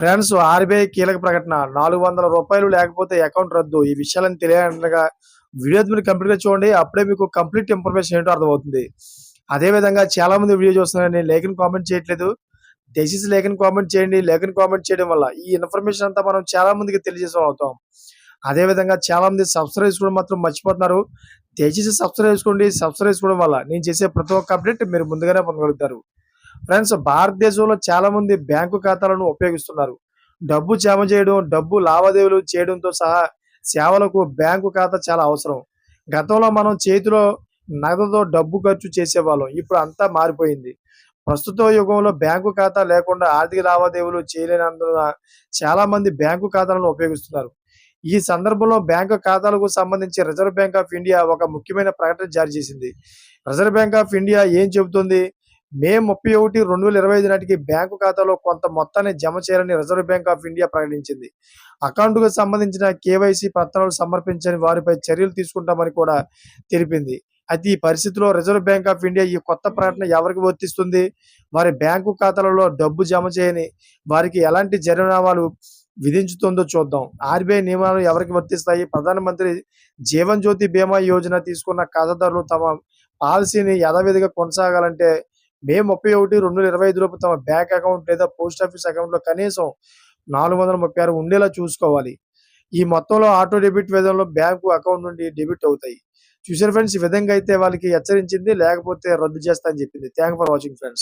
Friends RBI కీలక ప్రకటన. నాలుగు వందల రూపాయలు లేకపోతే అకౌంట్ రద్దు. ఈ విషయాలను తెలియాలనగా వీడియో మీరు కంప్లీట్గా చూడండి. అప్పుడే మీకు కంప్లీట్ ఇన్ఫర్మేషన్ ఏంటో అర్థమవుతుంది. అదే విధంగా చాలా మంది వీడియో చూస్తున్నారు నేను లేఖను కామెంట్ చేయట్లేదు. దయచేసి లేఖను కామెంట్ చేయండి. లేఖను కామెంట్ చేయడం వల్ల ఈ ఇన్ఫర్మేషన్ అంతా మనం చాలా మందికి తెలియజేసాం అవుతాం. అదే విధంగా చాలా మంది సబ్స్క్రైబ్ చేసుకోవడం మాత్రం మర్చిపోతున్నారు. దయచేసి సబ్స్క్రైబ్ చేసుకోండి. సబ్స్క్రైబ్ చేసుకోవడం వల్ల నేను చేసే ప్రతి ఒక్క అప్డేట్ మీరు ముందుగానే పొందగలుగుతారు. ఫ్రెండ్స్ భారతదేశంలో చాలా మంది బ్యాంకు ఖాతాలను ఉపయోగిస్తున్నారు. డబ్బు జమ చేయడం డబ్బు లావాదేవీలు చేయడంతో సహా సేవలకు బ్యాంకు ఖాతా చాలా అవసరం. గతంలో మనం చేతిలో నగదుతో డబ్బు ఖర్చు చేసేవాళ్ళం. ఇప్పుడు అంతా మారిపోయింది. ప్రస్తుత యుగంలో బ్యాంకు ఖాతా లేకుండా ఆర్థిక లావాదేవీలు చేయలేనందున చాలా మంది బ్యాంకు ఖాతాలను ఉపయోగిస్తున్నారు. ఈ సందర్భంలో బ్యాంకు ఖాతాలకు సంబంధించి రిజర్వ్ బ్యాంక్ ఆఫ్ ఇండియా ఒక ముఖ్యమైన ప్రకటన జారీ చేసింది. రిజర్వ్ బ్యాంక్ ఆఫ్ ఇండియా ఏం చెబుతుంది? మే ముప్పై ఒకటి రెండు వేల ఇరవై ఐదు నాటికి బ్యాంకు ఖాతాలో కొంత మొత్తాన్ని జమ చేయాలని రిజర్వ్ బ్యాంక్ ఆఫ్ ఇండియా ప్రకటించింది. అకౌంట్కు సంబంధించిన కేవైసీ పత్రాలు సమర్పించని వారిపై చర్యలు తీసుకుంటామని కూడా తెలిపింది. అయితే ఈ పరిస్థితిలో రిజర్వ్ బ్యాంక్ ఆఫ్ ఇండియా ఈ కొత్త ప్రకటన ఎవరికి వర్తిస్తుంది? వారి బ్యాంకు ఖాతాలలో డబ్బు జమ చేయని వారికి ఎలాంటి జరిమానాలు విధించుతుందో చూద్దాం. ఆర్బీఐ నియమాలు ఎవరికి వర్తిస్తాయి? ప్రధానమంత్రి జీవన్ జ్యోతి బీమా యోజన తీసుకున్న ఖాతాదారులు తమ పాలసీని యథావిధిగా కొనసాగాలంటే మే ముప్పై ఒకటి రెండు వేల ఇరవై ఐదు లోపు తమ బ్యాంక్ అకౌంట్ లేదా పోస్ట్ ఆఫీస్ అకౌంట్లో కనీసం నాలుగు వందల ముప్పై ఆరు ఉండేలా చూసుకోవాలి. ఈ మొత్తంలో ఆటో డెబిట్ విధంలో బ్యాంకు అకౌంట్ నుండి డెబిట్ అవుతాయి. చూసారు ఫ్రెండ్స్ ఈ విధంగా అయితే వాళ్ళకి హెచ్చరించింది లేకపోతే రద్దు చేస్తా అని చెప్పింది. Thank for watching friends.